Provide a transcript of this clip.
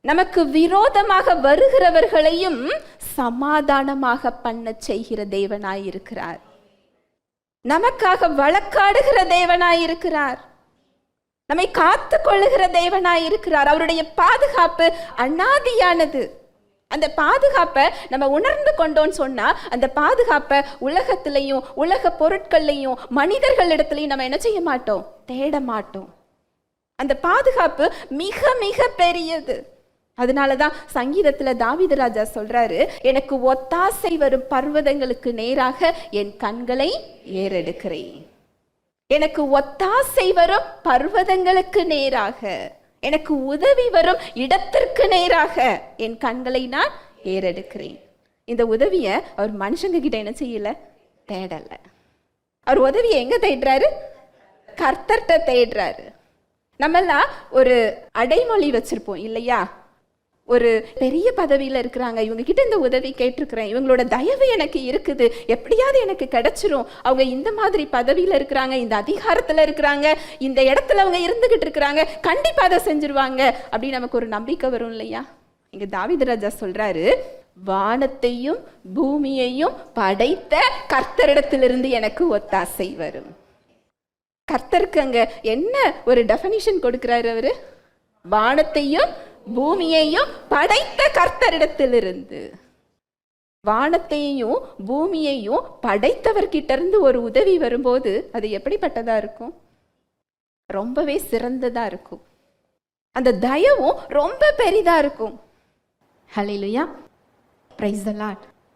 நமக்கு விரோதமாக வருகிறவர்களையும் சமாதானமாக பண்ண செய்கிற தேவனாயிருக்கிறார் நமக்காக வழக்காடுகிற தேவனாயிருக்கிறார் நம்மை காத்து கொள்ளுகிற தேவனாய் இருக்கிறார். அவருடைய பாதுகாப்பு அனாதியானது. அந்த பாதுகாப்பை நம்ம உணர்ந்து கொண்டோன்னு சொன்னா அந்த பாதுகாப்பை உலகத்திலையும் உலக பொருட்கள்லையும் மனிதர்களிடத்துலையும் நம்ம என்ன செய்ய மாட்டோம்? தேட மாட்டோம். அந்த பாதுகாப்பு மிக மிக பெரியது. அதனால தான் சங்கீதத்தில் தாவிதராஜா சொல்கிறாரு எனக்கு ஒத்தாசை வரும் பர்வதங்களுக்கு நேராக என் கண்களை ஏறெடுக்கிறேன். எனக்கு ஒத்தாசை வரும் பர்வதங்களுக்கு நேராக எனக்கு உதவி வரும் இடத்திற்கு நேராக என் கண்களை நான் ஏறெடுக்கிறேன். இந்த உதவியை அவர் மனுஷங்க கிட்ட என்ன செய்யல? தேடல. அவர் உதவியை எங்க தேடுறாரு? கர்த்தர்கிட்ட தேடுறாரு. நம்மெல்லாம் ஒரு அடைமொழி வச்சிருப்போம் இல்லையா? ஒரு பெரிய பதவியில் இருக்கிறாங்க. இவங்க கிட்ட இந்த உதவி கேட்டிருக்கிறேன். இவங்களோட தயவு எனக்கு இருக்குது. எப்படியாவது எனக்கு கிடைச்சிரும். அவங்க இந்த மாதிரி பதவியில் இருக்கிறாங்க. இந்த அதிகாரத்தில் இருக்கிறாங்க. இந்த இடத்துல அவங்க இருந்துகிட்டு இருக்கிறாங்க. கண்டிப்பாக அதை செஞ்சிருவாங்க. அப்படின்னு நமக்கு ஒரு நம்பிக்கை வரும் இல்லையா? இங்கே தாவித ராஜா சொல்கிறாரு வானத்தையும் பூமியையும் படைத்த கர்த்தரிடத்திலிருந்து எனக்கு ஒத்தாசை வரும். கர்த்தருக்கு அங்கே என்ன ஒரு டெஃபனிஷன் கொடுக்குறாரு அவர்? வானத்தையும் பூமியையும் படைத்த கர்த்தரிடத்திலிருந்து. வானத்தையும் பூமியையும் படைத்தவர்கிட்ட இருந்து ஒரு உதவி வரும்போது அது எப்படிப்பட்டதா இருக்கும்? ரொம்பவே சிறந்ததா இருக்கும். அந்த தயவும் ரொம்ப பெரிதா இருக்கும். ஹalleluya பிரைஸ் த